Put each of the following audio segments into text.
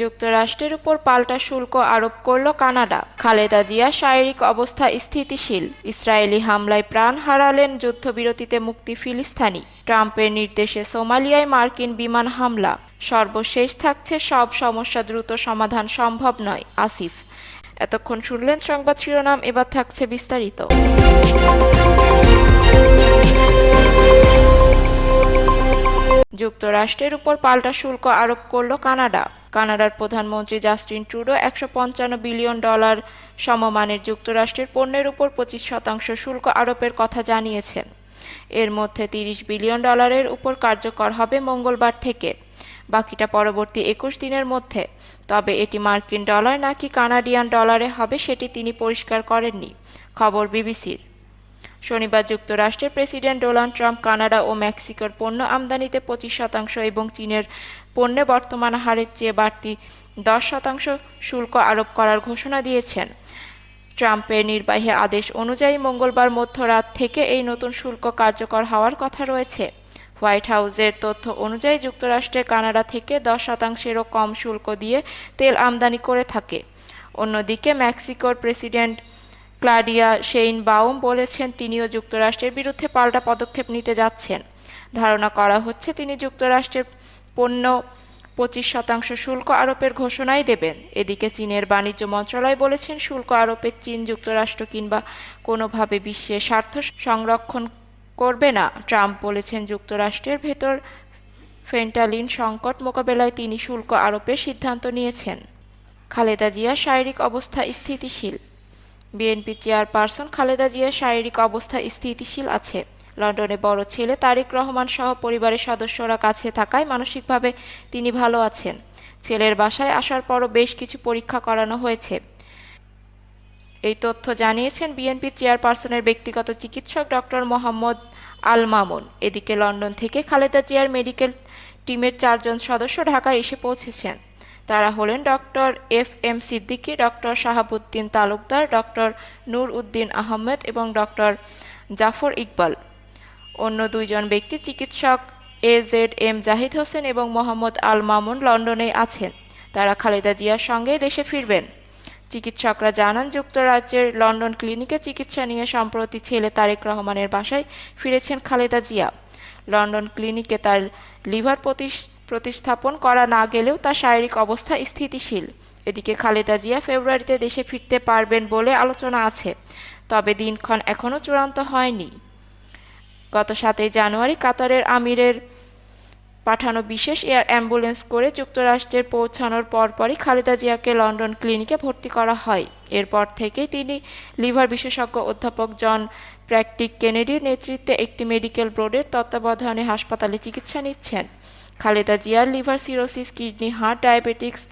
যুক্তরাষ্ট্রের উপর পাল্টা শুল্ক আরোপ করল কানাডা। খালেদা জিয়া শারীরিক অবস্থা স্থিতিশীল। ইসরায়েলি হামলায় প্রাণ হারালেন যুদ্ধবিরতিতে মুক্তি ফিলিস্তানি। ট্রাম্পের নির্দেশে সোমালিয়ায় মার্কিন বিমান হামলা। সর্বশেষ থাকছে সব সমস্যা দ্রুত সমাধান সম্ভব নয়, আসিফ। এতক্ষণ শুনলেন সংবাদ শিরোনাম, এবার থাকছে বিস্তারিত। যুক্তরাষ্ট্রের উপর পাল্টা শুল্ক আরোপ করল কানাডা। কানাডার প্রধানমন্ত্রী জাস্টিন ট্রুডো একশো পঞ্চান্ন বিলিয়ন ডলার সমমানের যুক্তরাষ্ট্রের পণ্যের উপর পঁচিশ শতাংশ শুল্ক আরোপের কথা জানিয়েছেন। এর মধ্যে তিরিশ বিলিয়ন ডলারের উপর কার্যকর হবে মঙ্গলবার থেকে। বাকিটা পরবর্তী একুশ দিনের মধ্যে। তবে এটি মার্কিন ডলার নাকি কানাডিয়ান ডলারে হবে সেটি তিনি পরিষ্কার করেননি। খবর বিবিসির। শনিবার যুক্তরাষ্ট্রের প্রেসিডেন্ট ডোনাল্ড ট্রাম্প কানাডা ও মেক্সিকোর পণ্য আমদানিতে পঁচিশ শতাংশ এবং চীনের পণ্যে বর্তমান হারের চেয়ে বাড়তি দশ শতাংশ শুল্ক আরোপ করার ঘোষণা দিয়েছেন। ট্রাম্পের নির্বাহী আদেশ অনুযায়ী মঙ্গলবার মধ্যরাত থেকে এই নতুন শুল্ক কার্যকর হওয়ার কথা রয়েছে। হোয়াইট হাউসের তথ্য অনুযায়ী যুক্তরাষ্ট্রে কানাডা থেকে দশ শতাংশেরও কম শুল্ক দিয়ে তেল আমদানি করে থাকে। অন্যদিকে মেক্সিকোর প্রেসিডেন্ট ক্লাডিয়া শেইন বাউম বলেছেন, তিনিও যুক্তরাষ্ট্রের বিরুদ্ধে পাল্টা পদক্ষেপ নিতে যাচ্ছেন। ধারণা করা হচ্ছে, তিনি যুক্তরাষ্ট্রের পণ্য পঁচিশ শতাংশ শুল্ক আরোপের ঘোষণাই দেবেন। এদিকে চীনের বাণিজ্য মন্ত্রণালয় বলেছেন, শুল্ক আরোপে চীন যুক্তরাষ্ট্র কিংবা কোনোভাবে বিশ্বের স্বার্থ সংরক্ষণ করবে না। ট্রাম্প বলেছেন, যুক্তরাষ্ট্রের ভেতর ফেন্টালিন সংকট মোকাবেলায় তিনি শুল্ক আরোপের সিদ্ধান্ত নিয়েছেন। খালেদা জিয়ার শারীরিক অবস্থা স্থিতিশীল। বিএনপি চেয়ারপারসন খালেদা জিয়ার শারীরিক অবস্থা স্থিতিশীল আছে। লন্ডনে বড় ছেলে তারেক রহমান সহ পরিবারের সদস্যরা কাছে থাকায় মানসিকভাবে তিনি ভালো আছেন। ছেলের বাসায় আসার পরও বেশ কিছু পরীক্ষা করানো হয়েছে। এই তথ্য জানিয়েছেন বিএনপি চেয়ারপারসনের ব্যক্তিগত চিকিৎসক ডক্টর মোহাম্মদ আল মামুন। এদিকে লন্ডন থেকে খালেদা জিয়ার মেডিকেল টিমের চারজন সদস্য ঢাকায় এসে পৌঁছেছেন। তারা হলেন doctor F M Siddiqui, doctor Shahabuddin Talukdar, doctor Nur Uddin Ahmed এবং ডক্টর জাফর ইকবাল। অন্য দুইজন ব্যক্তি চিকিৎসক A Z M Zahid Hossain এবং মোহাম্মদ আল মামুন লন্ডনে আছেন। তারা খালেদা জিয়ার সঙ্গে দেশে ফিরবেন। চিকিৎসকরা জানান, যুক্তরাজ্যের লন্ডন ক্লিনিকে চিকিৎসা নিয়ে সম্প্রতি ছেলে তারেক রহমানের বাসায় ফিরেছেন খালেদা জিয়া। লন্ডন ক্লিনিকে তার লিভার প্রতিস্থাপন করা না গেলেও তার শারীরিক অবস্থা স্থিতিশীল। এদিকে খালেদা জিয়া ফেব্রুয়ারিতে দেশে ফিরতে পারবেন বলে আলোচনা আছে, তবে দিনক্ষণ এখনও চূড়ান্ত হয়নি। গত সাতই জানুয়ারি কাতারের আমিরের পাঠানো বিশেষ এয়ার অ্যাম্বুলেন্স করে যুক্তরাষ্ট্রের পৌঁছানোর পরপরই খালেদা জিয়াকে লন্ডন ক্লিনিকে ভর্তি করা হয়। এরপর থেকেই তিনি লিভার বিশেষজ্ঞ অধ্যাপক জন প্র্যাকটিক কেনেডির নেতৃত্বে একটি মেডিকেল বোর্ডের তত্ত্বাবধানে হাসপাতালে চিকিৎসা নিচ্ছেন। খালেদা জিয়ার liver cirrhosis, kidney, heart, diabetics,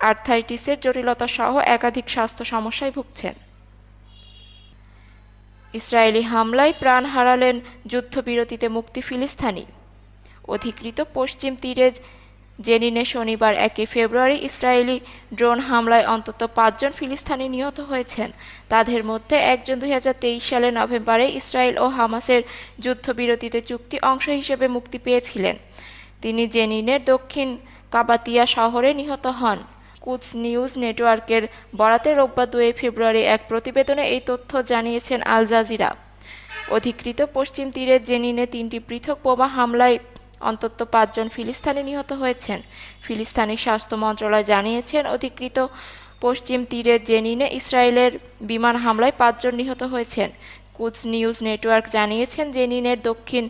আর্থাইটিসের জটিলতা সহ একাধিক স্বাস্থ্য সমস্যায় ভুগছেন। ইসরায়েলি হামলায় প্রাণ হারালেন যুদ্ধবিরতিতে মুক্তি ফিলিস্তানি। অধিকৃত পশ্চিম তীরে জেনিনে শনিবার একই ফেব্রুয়ারি ইসরায়েলি ড্রোন হামলায় অন্তত পাঁচজন ফিলিস্তানি নিহত হয়েছেন। তাদের মধ্যে একজন দু হাজার তেইশ সালের নভেম্বরে ইসরায়েল ও হামাসের যুদ্ধবিরতিতে চুক্তি অংশ হিসেবে মুক্তি পেয়েছিলেন। তিনি জেনিনের দক্ষিণ কাবাতিয়া শহরে নিহত হন। কুচ নিউজ নেটওয়ার্কের বরাতে রোববার দুই ফেব্রুয়ারি এক প্রতিবেদনে এই তথ্য জানিয়েছেন আল জাজিরা। অধিকৃত পশ্চিম তীরে জেনিনে তিনটি পৃথক বোমা হামলায় অন্তত পাঁচজন ফিলিস্তানি নিহত হয়েছেন। ফিলিস্তানি স্বাস্থ্য মন্ত্রণালয় জানিয়েছেন, অধিকৃত পশ্চিম তীরের জেনিনে ইসরায়েলের বিমান হামলায় পাঁচজন নিহত হয়েছেন। কুচ নিউজ নেটওয়ার্ক জানিয়েছেন, জেনিনের দক্ষিণ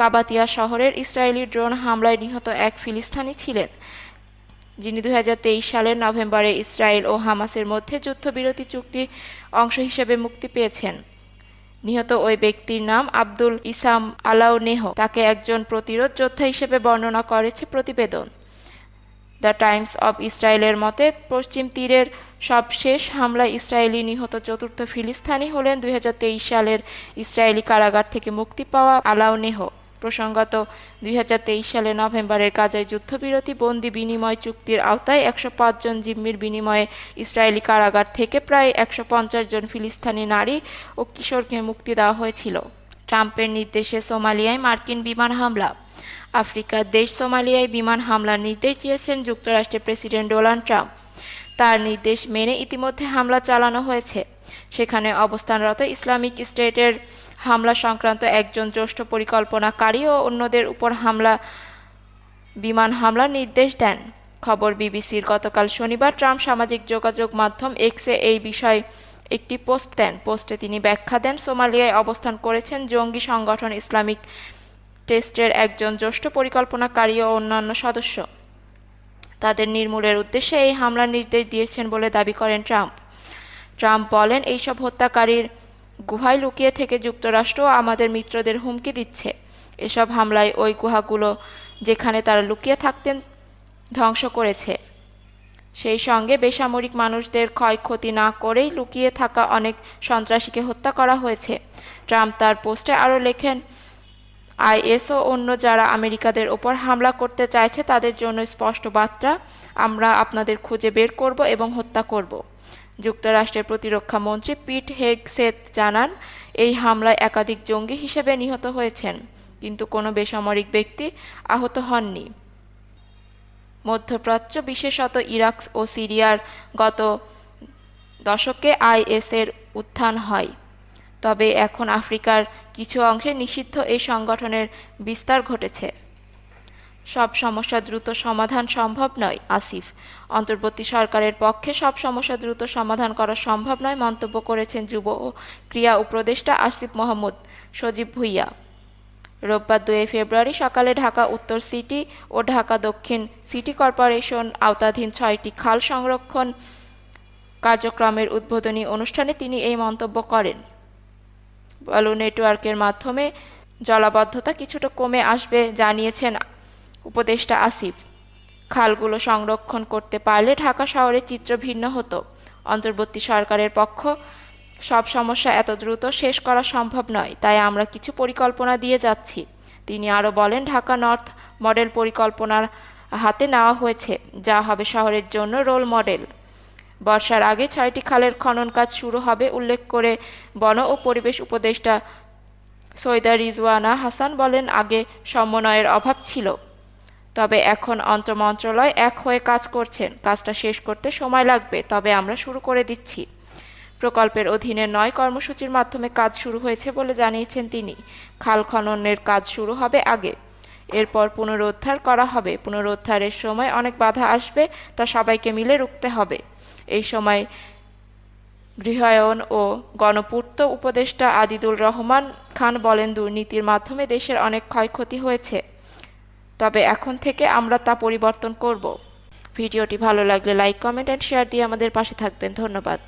কাবাতিয়া শহরের ইসরায়েলি ড্রোন হামলায় নিহত এক ফিলিস্তানি ছিলেন। যিনি দু হাজার তেইশ সালের নভেম্বরে ইসরায়েল ও হামাসের মধ্যে যুদ্ধবিরতি চুক্তি অংশ হিসেবে মুক্তি পেয়েছেন। নিহত ওই ব্যক্তির নাম আব্দুল ইসাম আলাউনেহ। তাকে একজন প্রতিরোধ যোদ্ধা হিসেবে বর্ণনা করেছে প্রতিবেদন। দ্য টাইমস অব ইসরায়েলের মতে, পশ্চিম তীরের সবশেষ হামলায় ইসরায়েলি নিহত চতুর্থ ফিলিস্তানি হলেন দু হাজার তেইশ সালের ইসরায়েলি কারাগার থেকে মুক্তি পাওয়া আলাউ নেহ প্রসঙ্গত, দুই সালে নভেম্বরের গাজায় যুদ্ধবিরতি বন্দি বিনিময় চুক্তির আওতায় একশো জন জিম্মির বিনিময়ে ইসরায়েলি কারাগার থেকে প্রায় একশো জন ফিলিস্তানি নারী ও কিশোরকে মুক্তি দেওয়া হয়েছিল। ট্রাম্পের নির্দেশে সোমালিয়ায় মার্কিন বিমান হামলা। আফ্রিকার দেশ সোমালিয়ায় বিমান হামলার নির্দেশ দিয়েছেন যুক্তরাষ্ট্রের প্রেসিডেন্ট ডোনাল্ড ট্রাম্প। তার নির্দেশ মেনে ইতিমধ্যে হামলা চালানো হয়েছে। সেখানে অবস্থানরত ইসলামিক স্টেটের হামলা সংক্রান্ত একজন জ্যেষ্ঠ পরিকল্পনাকারী ও অন্যদের উপর হামলা, বিমান হামলার নির্দেশ দেন। খবর বিবিসির গতকাল শনিবার ট্রাম্প সামাজিক যোগাযোগ মাধ্যম এক্সে এই বিষয়ে একটি পোস্ট দেন। পোস্টে তিনি ব্যাখ্যা দেন, সোমালিয়ায় অবস্থান করেছেন জঙ্গি সংগঠন ইসলামিক টেস্টের একজন জ্যেষ্ঠ পরিকল্পনাকারী ও অন্যান্য সদস্য। তাদের নির্মূলের উদ্দেশ্যে এই হামলার নির্দেশ দিয়েছেন বলে দাবি করেন ট্রাম্প। ট্রাম্প বলেন, এইসব হত্যাকারীর গুহায় লুকিয়ে থেকে যুক্তরাষ্ট্র আমাদের মিত্রদের হুমকি দিচ্ছে। এসব হামলায় ওই গুহাগুলো যেখানে তারা লুকিয়ে থাকতেন ধ্বংস করেছে। সেই সঙ্গে বেসামরিক মানুষদের ক্ষয়ক্ষতি না করেই লুকিয়ে থাকা অনেক সন্ত্রাসীকে হত্যা করা হয়েছে। ট্রাম্প তার পোস্টে আরও লেখেন আইএস ও অন্য যারা আমেরিকাদের ওপর হামলা করতে চাইছে তাদের জন্য স্পষ্ট বার্তা, আমরা আপনাদের খুঁজে বের করব এবং হত্যা করব। যুক্তরাষ্ট্রের প্রতিরক্ষা মন্ত্রী পিট হেগসেত জানান, এই হামলায় একাধিক জঙ্গি হিসেবে নিহত হয়েছেন, কিন্তু কোনো বেসামরিক ব্যক্তি আহত হননি। মধ্যপ্রাচ্য, বিশেষত ইরাক ও সিরিয়ার গত দশকে আইএসের উত্থান হয়। তবে এখন আফ্রিকার কিছু অংশে নিষিদ্ধ এই সংগঠনের বিস্তার ঘটেছে। সব সমস্যা দ্রুত সমাধান সম্ভব নয়, আসিফ। অন্তর্বর্তী সরকারের পক্ষে সব সমস্যা দ্রুত সমাধান করা সম্ভব নয়, মন্তব্য করেছেন যুব ও ক্রিয়া উপদেষ্টা আসিফ মোহাম্মদ সজীব ভুইয়া। রোববার দুই ফেব্রুয়ারি সকালে ঢাকা উত্তর সিটি ও ঢাকা দক্ষিণ সিটি কর্পোরেশন আওতাধীন ছয়টি খাল সংরক্ষণ কার্যক্রমের উদ্বোধনী অনুষ্ঠানে তিনি এই মন্তব্য করেন। বালু, নেটওয়ার্কের মাধ্যমে জলাবদ্ধতা কিছুটা কমে আসবে, জানিয়েছেন উপদেষ্টা আসিফ। খালগুলো সংরক্ষণ করতে পারলে ঢাকা শহরের চিত্র ভিন্ন হতো। অন্তর্বর্তী সরকারের পক্ষ, সব সমস্যা এত দ্রুত শেষ করা সম্ভব নয়, তাই আমরা কিছু পরিকল্পনা দিয়ে যাচ্ছি। তিনি আরও বলেন, ঢাকা নর্থ মডেল পরিকল্পনার হাতে নেওয়া হয়েছে, যা হবে শহরের জন্য রোল মডেল। বর্ষার আগে ছয়টি খালের খনন কাজ শুরু হবে, উল্লেখ করে বন ও পরিবেশ উপদেষ্টা সৈদা রিজওয়ানা হাসান বলেন, আগে সমন্বয়ের অভাব ছিল। তবে এখন অন্তর্মন্ত্রণালয় এক হয়ে কাজ করছেন। কাজটা শেষ করতে সময় লাগবে, তবে আমরা শুরু করে দিচ্ছি। প্রকল্পের অধীনে নয় কর্মসূচির মাধ্যমে কাজ শুরু হয়েছে বলে জানিয়েছেন তিনি। খাল খননের কাজ শুরু হবে আগে। এরপর পুনরুদ্ধার করা হবে। পুনরুদ্ধারের সময় অনেক বাধা আসবে, তা সবাইকে মিলে রুখতে হবে। এই সময় গৃহায়ন ও গণপূর্ত উপদেষ্টা আদিদুল রহমান খান বলেন, দুর্নীতির মাধ্যমে দেশের অনেক ক্ষয়ক্ষতি হয়েছে। তবে এখন থেকে আমরা তা পরিবর্তন করব। ভিডিওটি ভালো লাগলে লাইক কমেন্ট অ্যান্ড শেয়ার দিয়ে আমাদের পাশে থাকবেন। ধন্যবাদ।